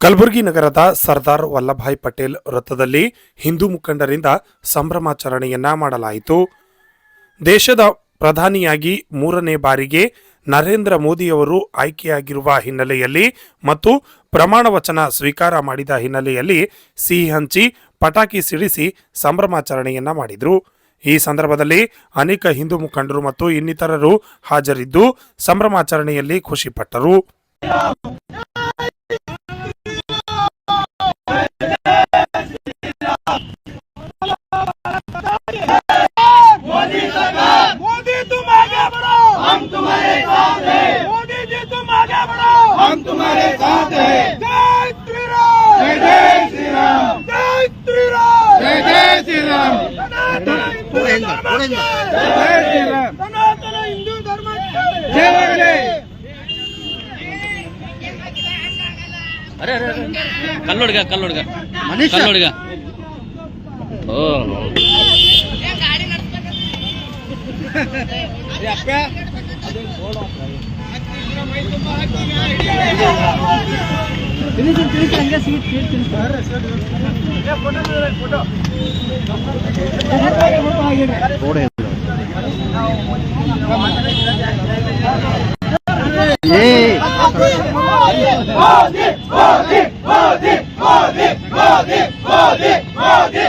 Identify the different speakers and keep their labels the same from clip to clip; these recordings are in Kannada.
Speaker 1: ಕಲಬುರಗಿ ನಗರದ ಸರ್ದಾರ್ ವಲ್ಲಭಾಯ್ ಪಟೇಲ್ ವೃತ್ತದಲ್ಲಿ ಹಿಂದೂ ಮುಖಂಡರಿಂದ ಸಂಭ್ರಮಾಚರಣೆಯನ್ನ ಮಾಡಲಾಯಿತು. ದೇಶದ ಪ್ರಧಾನಿಯಾಗಿ ಮೂರನೇ ಬಾರಿಗೆ ನರೇಂದ್ರ ಮೋದಿಯವರು ಆಯ್ಕೆಯಾಗಿರುವ ಹಿನ್ನೆಲೆಯಲ್ಲಿ ಮತ್ತು ಪ್ರಮಾಣ ವಚನ ಸ್ವೀಕಾರ ಮಾಡಿದ ಹಿನ್ನೆಲೆಯಲ್ಲಿ ಸಿಹಿ ಹಂಚಿ, ಪಟಾಕಿ ಸಿಡಿಸಿ ಸಂಭ್ರಮಾಚರಣೆಯನ್ನ ಮಾಡಿದರು. ಈ ಸಂದರ್ಭದಲ್ಲಿ ಅನೇಕ ಹಿಂದೂ ಮುಖಂಡರು ಮತ್ತು ಇನ್ನಿತರರು ಹಾಜರಿದ್ದು ಸಂಭ್ರಮಾಚರಣೆಯಲ್ಲಿ ಖುಷಿಪಟ್ಟರು
Speaker 2: हम तुम्हारे साथ हैं मोदी जी तुम आगे बढ़ो हम तुम्हारे साथ हैं जय श्री राम जय जय श्री राम जय श्री राम जय जय श्री राम सनातन हिंदू धर्म की जय श्री राम सनातन हिंदू धर्म
Speaker 3: ತಿಳಿಸಿ ತಿಳಿಸಿ ಹಂಗೆ ಸೀಟ್ ಸೀಟ್ ತಿಳಿಸಿ ಏ ಮೋದಿ ಮೋದಿ ಮೋದಿ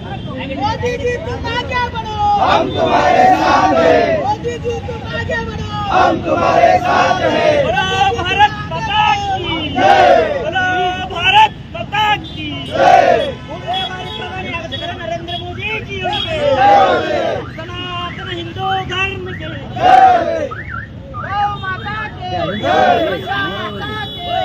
Speaker 4: मोदी जी तुम आगे बढ़ो हम तुम्हारे साथ हैं मोदी जी तुम आगे बढ़ो हम तुम्हारे साथ हैं
Speaker 2: बोलो भारत माता की बोलो भारत माता की नरेंद्र मोदी जी सनातन हिंदू धर्म के
Speaker 4: माता के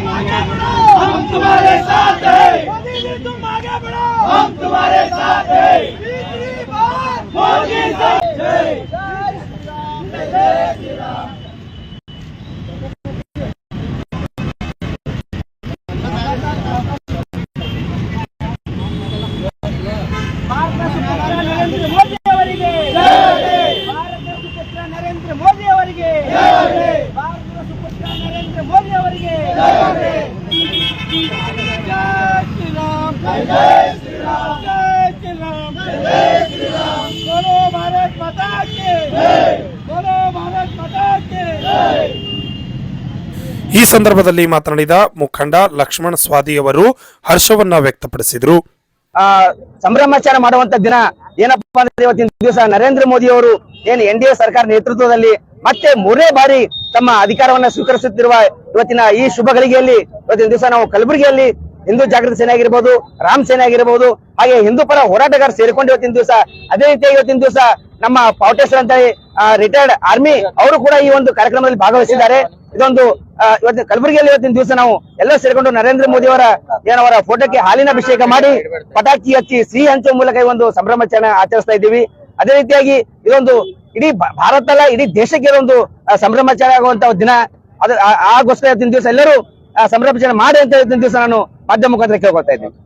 Speaker 2: हम तुम्हारे साथ हैं। तुम आगे बढ़ो हम तुम्हारे साथ हैं। मोदी बोलो भारत माता के बोलो भारत माता के
Speaker 1: ಈ ಸಂದರ್ಭದಲ್ಲಿ ಮಾತನಾಡಿದ ಮುಖಂಡ ಲಕ್ಷ್ಮಣ ಸ್ವಾದಿಯವರು ಹರ್ಷವನ್ನ ವ್ಯಕ್ತಪಡಿಸಿದರು
Speaker 5: ಆ ಸಂಭ್ರಮಾಚರಣೆ ಮಾಡುವಂತ ದಿನ ಏನಪ್ಪಾ ಅಂದ್ರೆ ಇವತ್ತಿನ ದಿವಸ ನರೇಂದ್ರ ಮೋದಿ ಅವರು ಏನು ಎನ್ ಡಿ ಎ ಸರ್ಕಾರ ನೇತೃತ್ವದಲ್ಲಿ ಮತ್ತೆ ಮೂರನೇ ಬಾರಿ ತಮ್ಮ ಅಧಿಕಾರವನ್ನ ಸ್ವೀಕರಿಸುತ್ತಿರುವ ಇವತ್ತಿನ ಈ ಶುಭ ಗಳಿಗೆಯಲ್ಲಿ ಇವತ್ತಿನ ದಿವಸ ನಾವು ಕಲಬುರಗಿಯಲ್ಲಿ ಹಿಂದೂ ಜಾಗೃತಿ ಸೇನೆ ಆಗಿರ್ಬೋದು, ರಾಮ್ ಸೇನೆ ಆಗಿರ್ಬೋದು, ಹಾಗೆ ಹಿಂದೂ ಪರ ಹೋರಾಟಗಾರ ಸೇರಿಕೊಂಡು ಇವತ್ತಿನ ದಿವಸ, ಅದೇ ರೀತಿಯಾಗಿ ಇವತ್ತಿನ ದಿವಸ ನಮ್ಮ ಪಾವಟೇಶ್ವರ ಅಂತ ರಿಟೈರ್ಡ್ ಆರ್ಮಿ ಅವರು ಕೂಡ ಈ ಒಂದು ಕಾರ್ಯಕ್ರಮದಲ್ಲಿ ಭಾಗವಹಿಸಿದ್ದಾರೆ. ಇದೊಂದು ಇವತ್ತು ಕಲಬುರಗಿಯಲ್ಲಿ ಇವತ್ತಿನ ದಿವಸ ನಾವು ಎಲ್ಲ ಸೇರಿಕೊಂಡು ನರೇಂದ್ರ ಮೋದಿ ಅವರ ಏನವರ ಫೋಟೋಕ್ಕೆ ಹಾಲಿನ ಅಭಿಷೇಕ ಮಾಡಿ, ಪಟಾಕಿ ಹಚ್ಚಿ, ಸಿಹಿ ಹಂಚುವ ಮೂಲಕ ಈ ಒಂದು ಸಂಭ್ರಮಾಚರಣೆ ಆಚರಿಸ್ತಾ ಇದ್ದೀವಿ. ಅದೇ ರೀತಿಯಾಗಿ ಇದೊಂದು ಇಡೀ ಭಾರತ ಅಲ್ಲ ಇಡೀ ದೇಶಕ್ಕೆ ಇದೊಂದು ಸಂಭ್ರಮಾಚರಣೆ ಆಗುವಂತ ದಿನ. ಅದ, ಆ- ಆಗೋಸ್ಕರ ಇವತ್ತಿನ ದಿವಸ ಎಲ್ಲರೂ ಸಂಭ್ರಮಾಚರಣೆ ಮಾಡಿ ಅಂತ ಇವತ್ತಿನ ದಿವಸ ನಾನು ಮಾಧ್ಯಮ ಮುಖಾಂತರ ಕೇಳ್ಕೊತಾ ಇದ್ದೀನಿ.